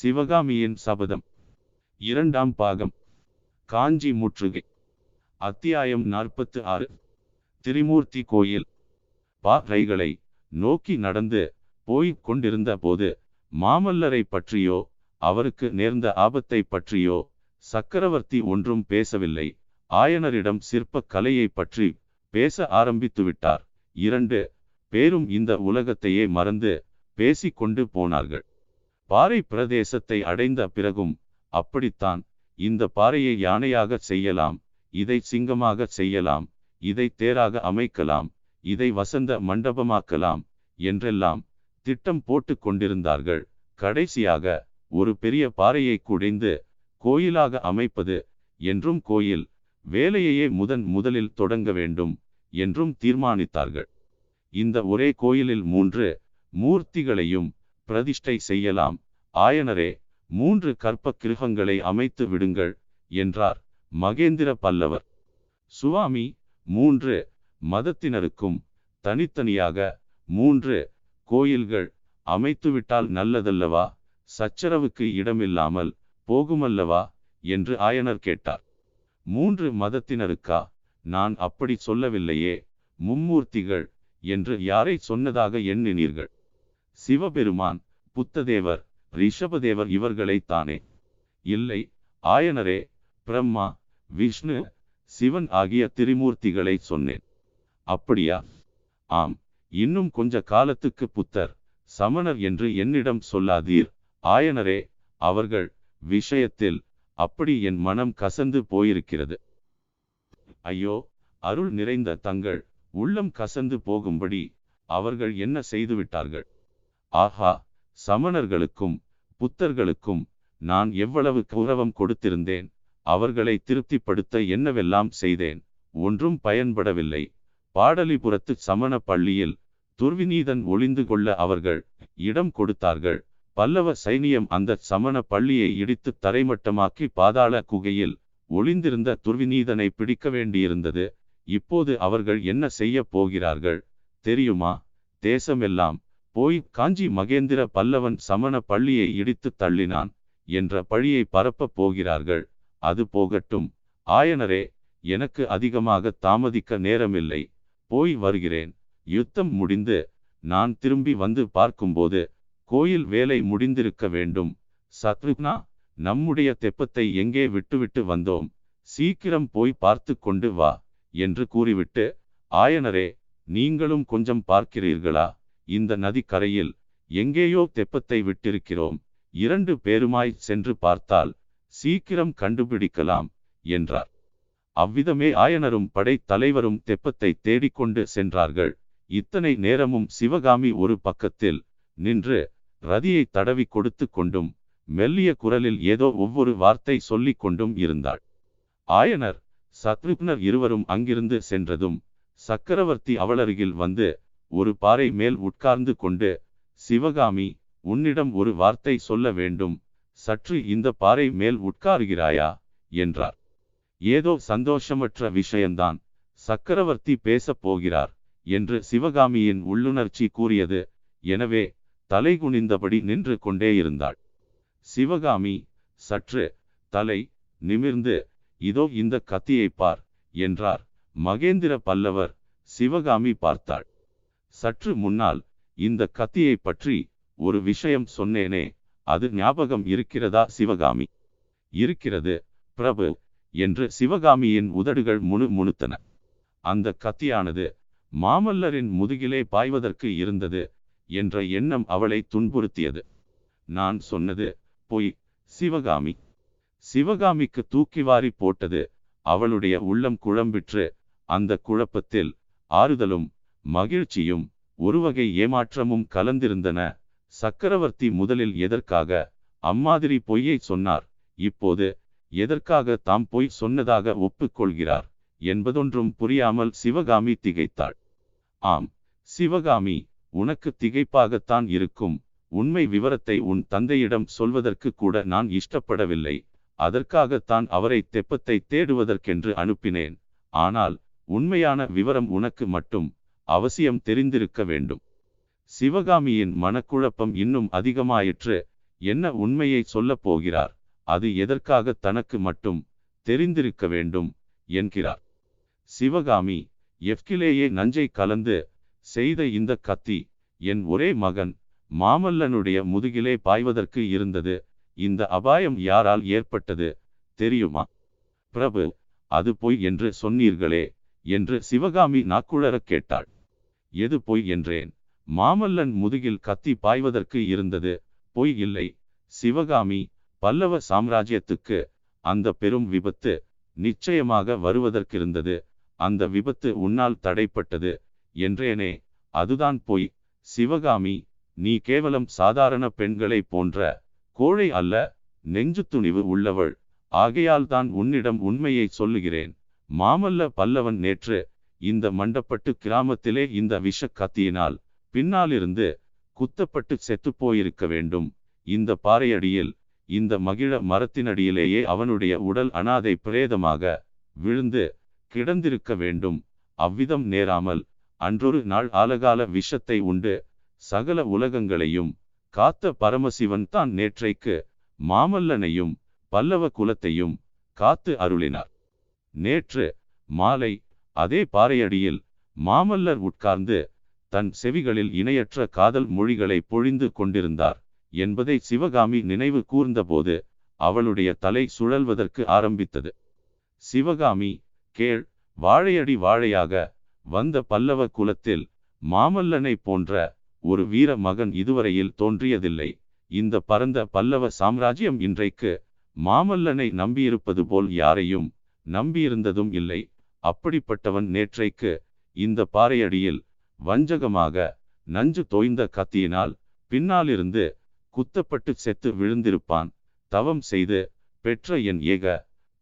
சிவகாமியின் சபதம். இரண்டாம் பாகம். காஞ்சி முற்றுகை. அத்தியாயம் நாற்பத்து ஆறு திரிமூர்த்தி கோயில். பாறைகளை நோக்கி நடந்து போய்க் கொண்டிருந்த போது மாமல்லரை பற்றியோ அவருக்கு நேர்ந்த ஆபத்தை பற்றியோ சக்கரவர்த்தி ஒன்றும் பேசவில்லை. ஆயனரிடம் சிற்பக் கலையை பற்றி பேச ஆரம்பித்து விட்டார். இரண்டு பேரும் இந்த உலகத்தையே மறந்து பேசிக்கொண்டு போனார்கள். பாறை பிரதேசத்தை அடைந்த பிறகும் அப்படித்தான். இந்த பாறையை யானையாக செய்யலாம் இதை சிங்கமாக செய்யலாம் இதை தேராக அமைக்கலாம் இதை வசந்த மண்டபமாக்கலாம் என்றெல்லாம் திட்டம் போட்டு கொண்டிருந்தார்கள். கடைசியாக ஒரு பெரிய பாறையை குடைந்து கோயிலாக அமைப்பது என்றும் கோயில் வேலையையே முதன் முதலில் தொடங்க வேண்டும் என்றும் தீர்மானித்தார்கள். இந்த ஒரே கோயிலில் மூன்று மூர்த்திகளையும் பிரதிஷ்டை செய்யலாம். ஆயனரே மூன்று கற்ப கிருகங்களை அமைத்து விடுங்கள் என்றார் மகேந்திர பல்லவர். சுவாமி மூன்று மதத்தினருக்கும் தனித்தனியாக மூன்று கோயில்கள் அமைத்துவிட்டால் நல்லதல்லவா? சச்சரவுக்கு இடமில்லாமல் போகுமல்லவா? என்று ஆயனர் கேட்டார். மூன்று மதத்தினருக்கா? நான் அப்படி சொல்லவில்லையே மும்மூர்த்திகள் என்று யாரை சொன்னதாக எண்ணினீர்கள்? சிவபெருமான் புத்ததேவர் ரிஷபதேவர் இவர்களைத்தானே இல்லை ஆயனரே பிரம்மா விஷ்ணு சிவன் ஆகிய திரிமூர்த்திகளை சொன்னேன். அப்படியா? ஆம் இன்னும் கொஞ்ச காலத்துக்கு புத்தர் சமணர் என்று என்னிடம் சொல்லாதீர். ஆயனரே அவர்கள் விஷயத்தில் அப்படி என் மனம் கசந்து போயிருக்கிறது. ஐயோ அருள் நிறைந்த தங்கள் உள்ளம் கசந்து போகும்படி அவர்கள் என்ன செய்துவிட்டார்கள்? ஆஹா சமணர்களுக்கும் புத்தர்களுக்கும் நான் எவ்வளவு கௌரவம் கொடுத்திருந்தேன் அவர்களை திருப்திப்படுத்த என்னவெல்லாம் செய்தேன் ஒன்றும் பயன்படவில்லை. பாடலிபுரத்து சமண பள்ளியில் துர்விநீதன் ஒளிந்து கொள்ள அவர்கள் இடம் கொடுத்தார்கள். பல்லவ சைனியம் அந்த சமண பள்ளியை இடித்து தரைமட்டமாக்கி பாதாள குகையில் ஒளிந்திருந்த துர்விநீதனை பிடிக்க வேண்டியிருந்தது. இப்போது அவர்கள் என்ன செய்ய போகிறார்கள் தெரியுமா? தேசமெல்லாம் போய் காஞ்சி மகேந்திர பல்லவன் சமண பள்ளியை இடித்து தள்ளினான் என்ற பழியை பரப்பப் போகிறார்கள். அது போகட்டும். ஆயனரே எனக்கு அதிகமாக தாமதிக்க நேரமில்லை. போய் வருகிறேன். யுத்தம் முடிந்து நான் திரும்பி வந்து பார்க்கும்போது கோயில் வேலை முடிந்திருக்க வேண்டும். சத்ருக்னா நம்முடைய தெப்பத்தை எங்கே விட்டுவிட்டு வந்தோம்? சீக்கிரம் போய் பார்த்து கொண்டு வா என்று கூறிவிட்டு ஆயனரே நீங்களும் கொஞ்சம் பார்க்கிறீர்களா? இந்த நதிக்கரையில் எங்கேயோ தெப்பத்தை விட்டிருக்கிறோம். இரண்டு பேருமாய் சென்று பார்த்தால் சீக்கிரம் கண்டுபிடிக்கலாம் என்றார். அவ்விதமே ஆயனரும் படை தலைவரும் தெப்பத்தை தேடிக்கொண்டு சென்றார்கள். இத்தனை நேரமும் சிவகாமி ஒரு பக்கத்தில் நின்று ரதியை தடவி கொடுத்து கொண்டும் மெல்லிய குரலில் ஏதோ ஒவ்வொரு வார்த்தை சொல்லிக் கொண்டும் இருந்தாள். ஆயனர் சத்ருக்னர் இருவரும் அங்கிருந்து சென்றதும் சக்கரவர்த்தி அவளருகில் வந்து ஒரு பாறை மேல் உட்கார்ந்து கொண்டு சிவகாமி உன்னிடம் ஒரு வார்த்தை சொல்ல வேண்டும். சற்று இந்த பாறை மேல் உட்காருகிறாயா? என்றார். ஏதோ சந்தோஷமற்ற விஷயம்தான் சக்கரவர்த்தி பேசப் போகிறார் என்று சிவகாமியின் உள்ளுணர்ச்சி கூறியது. எனவே தலைகுனிந்தபடி நின்று கொண்டே இருந்தாள். சிவகாமி சற்று தலை நிமிர்ந்து இதோ இந்த கத்தியை பார் என்றார் மகேந்திர பல்லவர். சிவகாமி பார்த்தாள். சற்று முன்னால் இந்த கத்தியை பற்றி ஒரு விஷயம் சொன்னேனே அது ஞாபகம் இருக்கிறதா சிவகாமி? இருக்கிறது பிரபு என்று சிவகாமியின் உதடுகள் முணு முணுத்தன. அந்த கத்தியானது மாமல்லரின் முதுகிலே பாய்வதற்கு இருந்தது என்ற எண்ணம் அவளை துன்புறுத்தியது. நான் சொன்னது பொய் சிவகாமி. சிவகாமிக்கு தூக்கி வாரி போட்டது அவளுடைய உள்ளம் குழம்பிற்று அந்த குழப்பத்தில் ஆறுதலும் மகிழ்ச்சியும் ஒருவகை ஏமாற்றமும் கலந்திருந்தன. சக்கரவர்த்தி முதலில் எதற்காக அம்மாதிரி பொய்யை சொன்னார். இப்போது எதற்காக தாம் பொய் சொன்னதாக ஒப்புக்கொள்கிறார் என்பதொன்றும் புரியாமல் சிவகாமி திகைத்தாள். ஆம் சிவகாமி உனக்கு திகைப்பாகத்தான் இருக்கும். உண்மை விவரத்தை உன் தந்தையிடம் சொல்வதற்கு கூட நான் இஷ்டப்படவில்லை. அதற்காகத்தான் அவரை தெப்பத்தை தேடுவதற்கென்று அனுப்பினேன். ஆனால் உண்மையான விவரம் உனக்கு மட்டும். அவசியம் தெரிந்திருக்க வேண்டும். சிவகாமியின் மனக்குழப்பம் இன்னும் அதிகமாயிற்று. என்ன உண்மையை சொல்லப் போகிறார்? அது எதற்காக தனக்கு மட்டும் தெரிந்திருக்க வேண்டும் என்கிறார். சிவகாமி எஃகிலேயே நஞ்சை கலந்து செய்த இந்த கத்தி என் ஒரே மகன் மாமல்லனுடைய முதுகிலே பாய்வதற்கு இருந்தது. இந்த அபாயம் யாரால் ஏற்பட்டது தெரியுமா? பிரபு அது பொய் என்று சொன்னீர்களே என்று சிவகாமி நாக்குழறக் கேட்டாள். எது பொய் என்றேன். மாமல்லன் முதுகில் கத்தி பாய்வதற்கு இருந்தது. பொய் இல்லை. சிவகாமி பல்லவ சாம்ராஜ்யத்துக்கு அந்த பெரும் விபத்து நிச்சயமாக வருவதற்கிருந்தது. அந்த விபத்து உன்னால் தடைப்பட்டது என்றேனே. அதுதான் பொய். சிவகாமி நீ கேவலம் சாதாரண பெண்களை போன்ற கோழை அல்ல நெஞ்சு துணிவு உள்ளவள். ஆகையால் தான் உன்னிடம் உண்மையை சொல்லுகிறேன். மாமல்ல பல்லவன் நேற்று இந்த மண்டப்பட்டு கிராமத்திலே இந்த விஷ கத்தியினால் பின்னாலிருந்து குத்தப்பட்டு செத்து போயிருக்க வேண்டும். இந்த பாறையடியில் இந்த மகிழ மரத்தினடியிலேயே அவனுடைய உடல் அனாதை பிரேதமாக விழுந்து கிடந்திருக்க வேண்டும். அவ்விதம் நேராமல் அன்றொரு நாள் ஆலகால விஷத்தை உண்டு. சகல உலகங்களையும் காத்த பரமசிவன் தான் நேற்றைக்கு மாமல்லனையும் பல்லவ குலத்தையும் காத்து அருளினார். நேற்று மாலை அதே பாறையடியில் மாமல்லர் உட்கார்ந்து தன் செவிகளில் இணையற்ற காதல் மொழிகளை பொழிந்து கொண்டிருந்தார் என்பதை சிவகாமி நினைவு கூர்ந்தபோது அவளுடைய தலை சுழல்வதற்கு ஆரம்பித்தது. சிவகாமி கேள் வாழையடி வாழையாக வந்த பல்லவ குலத்தில் மாமல்லனை போன்ற ஒரு வீர மகன் இதுவரையில் தோன்றியதில்லை. இந்த பரந்த பல்லவ சாம்ராஜ்யம் இன்றைக்கு மாமல்லனை நம்பியிருப்பது போல் யாரையும் நம்பியிருந்ததும் இல்லை. அப்படிப்பட்டவன் நேற்றைக்கு இந்த பாறையடியில் வஞ்சகமாக நஞ்சு தோய்ந்த கத்தியினால் பின்னாலிருந்து குத்தப்பட்டு செத்து விழுந்திருப்பான். தவம் செய்து பெற்ற என் ஏக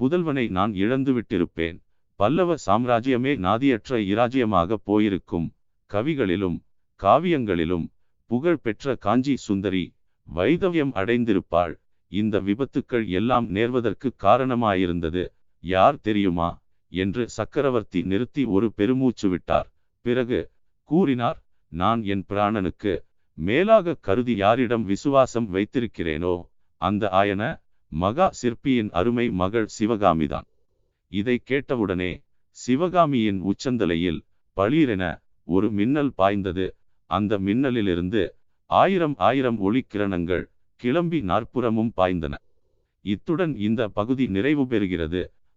புதல்வனை நான் இழந்துவிட்டிருப்பேன் பல்லவ சாம்ராஜ்யமே நாதியற்ற இராஜ்யமாக போயிருக்கும். கவிகளிலும் காவியங்களிலும் புகழ் பெற்ற காஞ்சி சுந்தரி வைதவியம் அடைந்திருப்பாள். இந்த விபத்துக்கள் எல்லாம் நேர்வதற்கு காரணமாயிருந்தது. யார் தெரியுமா? என்று சக்கரவர்த்தி நிறுத்தி ஒரு பெருமூச்சு விட்டார். பிறகு கூறினார் நான் என் பிராணனுக்கு மேலாக கருதி யாரிடம் விசுவாசம் வைத்திருக்கிறேனோ அந்த ஆயன மகா சிற்பியின் அருமை மகள் சிவகாமிதான். இதை கேட்டவுடனே சிவகாமியின் உச்சந்தலையில் பளீரென ஒரு மின்னல் பாய்ந்தது. அந்த மின்னலிலிருந்து ஆயிரம் ஆயிரம் ஒளிக்கிரணங்கள் கிளம்பி நாற்புறமும் பாய்ந்தன. இத்துடன் இந்த பகுதி நிறைவு பெறுகிறது.